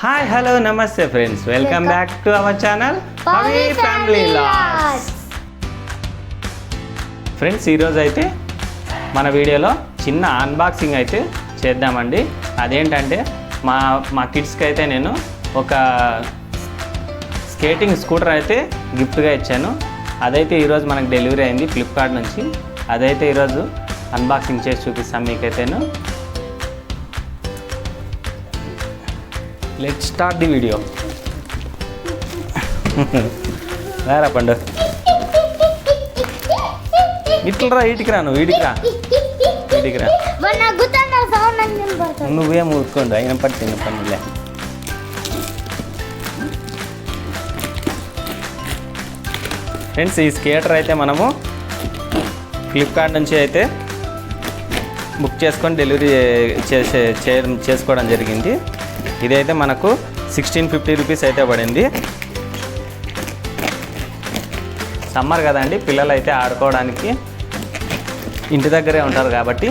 Hi hello నమస్తే friends welcome. Back to our channel Pavi family loss friends ఈరోజు అయితే మన వీడియోలో చిన్న అన్బాక్సింగ్ అయితే చేద్దామండి. అదేంటంటే మా మా కిడ్స్కి అయితే నేను ఒక స్కేటింగ్ స్కూటర్ అయితే గిఫ్ట్గా ఇచ్చాను. అదైతే ఈరోజు మనకు డెలివరీ అయింది ఫ్లిప్కార్ట్ నుంచి. అదైతే ఈరోజు అన్బాక్సింగ్ చేసి చూపిస్తాం మీకైతేను. లెట్ స్టార్ట్ ది వీడియో వేరా పండు ఇట్లరా వీటికి రా నువ్వు వీటికి రా వీటికి రా నువ్వేం ఊరుకోండు అయిన పట్టి తిన్న పనులే. ఫ్రెండ్స్ ఈ స్కేటర్ అయితే మనము ఫ్లిప్కార్ట్ నుంచి అయితే బుక్ చేసుకొని డెలివరీ చేసే చేసుకోవడం జరిగింది. ఇదైతే మనకు సిక్స్టీన్ ఫిఫ్టీ రూపీస్ అయితే పడింది. సమ్మర్ కదండి పిల్లలు అయితే ఆడుకోవడానికి ఇంటి దగ్గరే ఉంటారు కాబట్టి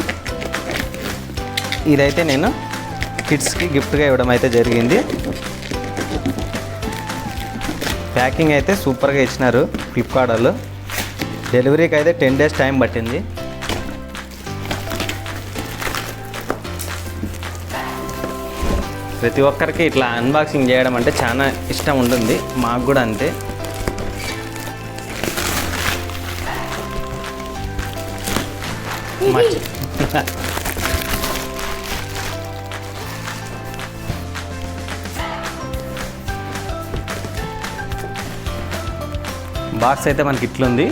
ఇదైతే నేను కిడ్స్కి గిఫ్ట్గా ఇవ్వడం అయితే జరిగింది. ప్యాకింగ్ అయితే సూపర్గా ఇచ్చినారు ఫ్లిప్కార్ట్ వాళ్ళు. డెలివరీకి అయితే టెన్ డేస్ టైం పట్టింది. ప్రతి ఒక్కరికి ఇట్లా అన్బాక్సింగ్ చేయడం అంటే చాలా ఇష్టం ఉంటుంది. మాకు కూడా అంతే. బాక్స్ అయితే మనకి ఇట్లుంది.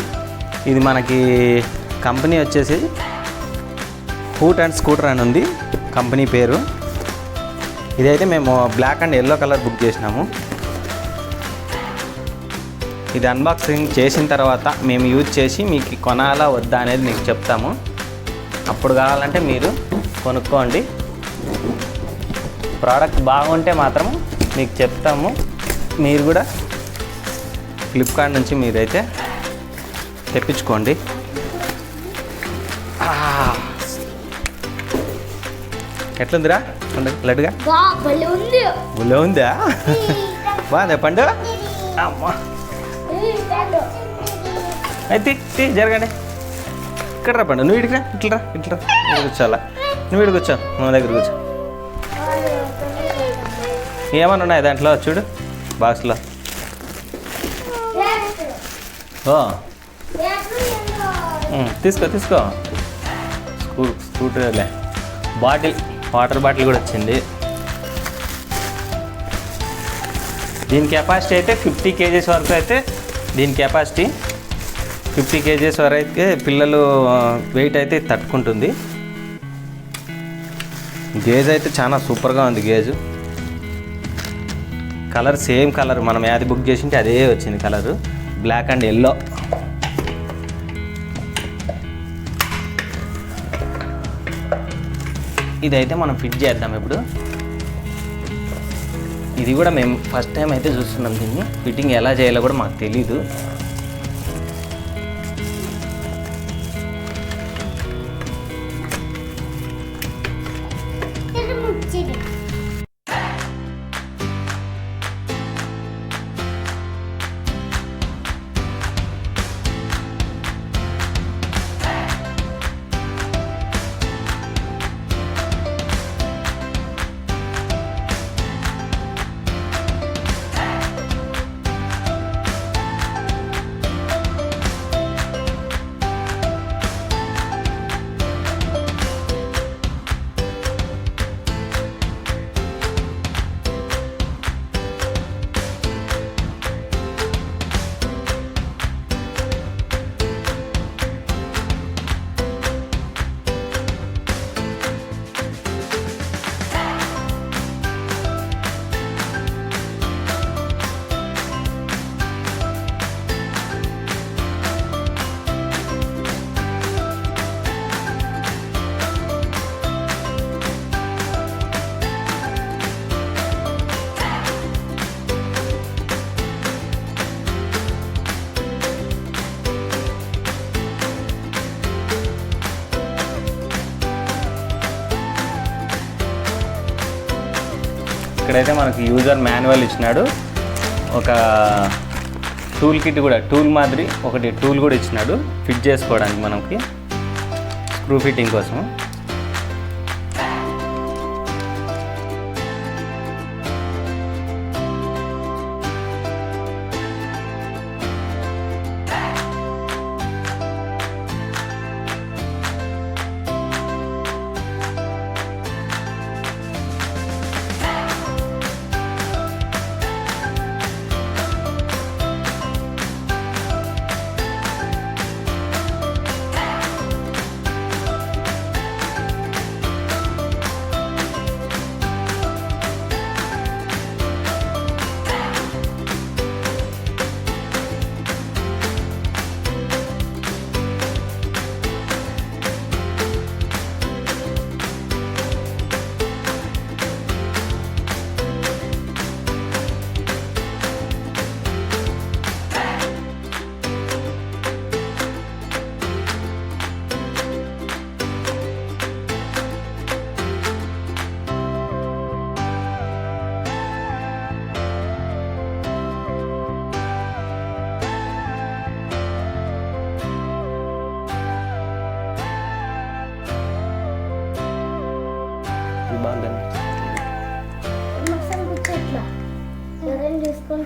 ఇది మనకి కంపెనీ వచ్చేసి హూట్ అండ్ స్కూటర్ అని ఉంది. కంపెనీ పేరు. ఇదైతే మేము black and yellow colour book చేసినాము. ఇది అన్బాక్సింగ్ చేసిన తర్వాత మేము యూజ్ చేసి మీకు కొనాలా వద్దా అనేది మీకు చెప్తాము. అప్పుడు కావాలంటే మీరు కొనుక్కోండి. ప్రోడక్ట్ బాగుంటే మాత్రం మీకు చెప్తాము. మీరు కూడా ఫ్లిప్కార్ట్ నుంచి మీరైతే తెప్పించుకోండి. ఎట్లుందిరా? పండు లడ్డుగా? భలే ఉంది. బాగుందా పండు. అమ్మా. అయితే జరగండి. ఇక్కడ రా పండు నువ్వు ఇడికి రా ఇట్లా రా ఇట్లా కూర్చోాలా నువ్వు ఇడికి కూర్చో మా దగ్గర కూర్చో. ఏమన్నా ఉన్నాయి దాంట్లో? చూడు బాక్స్లో. ఓ. ఉమ్, తీసుకో తీసుకో. స్కూ స్కూటర్లే బాటిల్. వాటర్ బాటిల్ కూడా వచ్చింది. దీని కెపాసిటీ అయితే ఫిఫ్టీ కేజీస్ వరకు అయితే దీని కెపాసిటీ ఫిఫ్టీ కేజీస్ వరకు అయితే పిల్లలు వెయిట్ అయితే తట్టుకుంటుంది. గేజ్ అయితే చాలా సూపర్గా ఉంది గేజు. కలర్ సేమ్ కలర్ మనం యాది బుక్ చేసింటే అదే వచ్చింది కలరు. Black and yellow. ఇదైతే మనం ఫిట్ చేద్దాం ఇప్పుడు. ఇది కూడా మేము ఫస్ట్ టైం అయితే చూస్తున్నాం దీన్ని. ఫిట్టింగ్ ఎలా చేయాలో కూడా మాకు తెలీదు. ఇక్కడైతే మనకి యూజర్ మాన్యువల్ ఇచ్చినాడు. ఒక టూల్ కిట్ కూడా టూల్ మాదిరి ఒకటి టూల్ కూడా ఇచ్చినాడు. ఫిట్ చేసుకోవడానికి మనకి స్క్రూ ఫిట్టింగ్ కోసం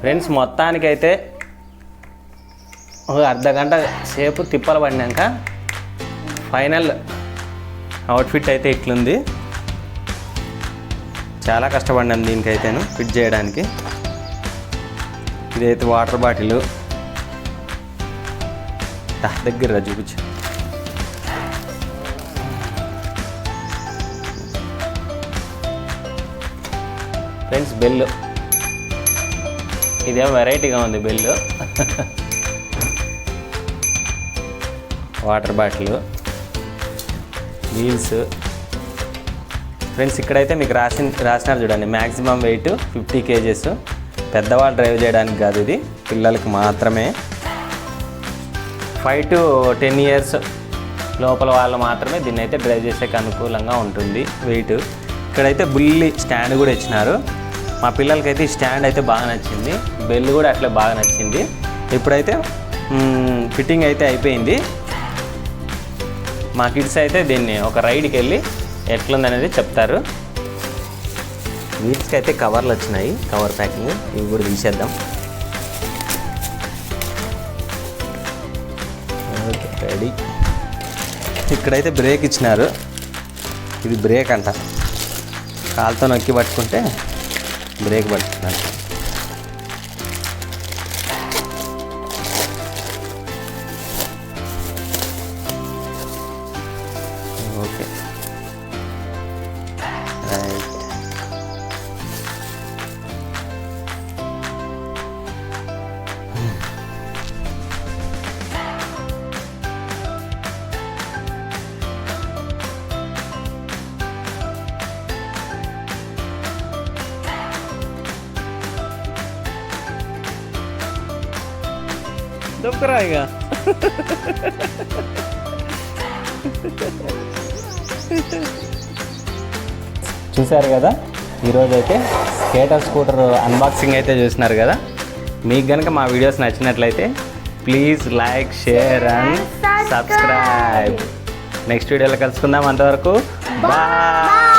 ఫ్రెండ్స్ మొత్తానికైతే ఒక అర్ధ గంట సేపు తిప్పలు పడినాక ఫైనల్ అవుట్ఫిట్ అయితే ఇట్లుంది. చాలా కష్టపడినాం దీనికైతేను ఫిట్ చేయడానికి. ఇదైతే వాటర్ బాటిల్. దగ్గర చూపించు. ఫ్రెండ్స్ బెల్ ఇదేమో వెరైటీగా ఉంది bill. Water bottle wheels. Friends ఇక్కడైతే మీకు రాసి రాసినారు చూడండి. Maximum weight fifty KGs. పెద్దవాళ్ళు డ్రైవ్ చేయడానికి కాదు ఇది. పిల్లలకి మాత్రమే. ఫైవ్ టు టెన్ ఇయర్స్ లోపల వాళ్ళు మాత్రమే దీన్ని అయితే డ్రైవ్ చేసేకి అనుకూలంగా ఉంటుంది వెయిట్. ఇక్కడైతే బుల్లి స్టాండ్ కూడా ఇచ్చినారు. మా పిల్లలకైతే ఈ స్టాండ్ అయితే బాగా నచ్చింది. బెల్ కూడా అట్లే బాగా నచ్చింది. ఇప్పుడైతే ఫిట్టింగ్ అయితే అయిపోయింది. మా కిడ్స్ అయితే దీన్ని ఒక రైడ్కి వెళ్ళి ఎట్లుందనేది చెప్తారు. వీటికి అయితే కవర్లు వచ్చినాయి. కవర్ ప్యాకింగ్ ఇవి కూడా తీసేద్దాం. Okay ready. ఇక్కడైతే బ్రేక్ ఇచ్చినారు. ఇది బ్రేక్ అంట. కాలుతో నొక్కి పట్టుకుంటే బ్రేక్ పట్టుకున్నాను ఓకే దొక్కరా ఇక చూశారు కదా ఈరోజు అయితే స్కేటర్ స్కూటర్ అన్బాక్సింగ్ అయితే చూసినారు కదా మీకు కనుక మా వీడియోస్ నచ్చినట్లయితే please like share and subscribe. Next వీడియోలో కలుసుకుందాం. అంతవరకు బాయ్.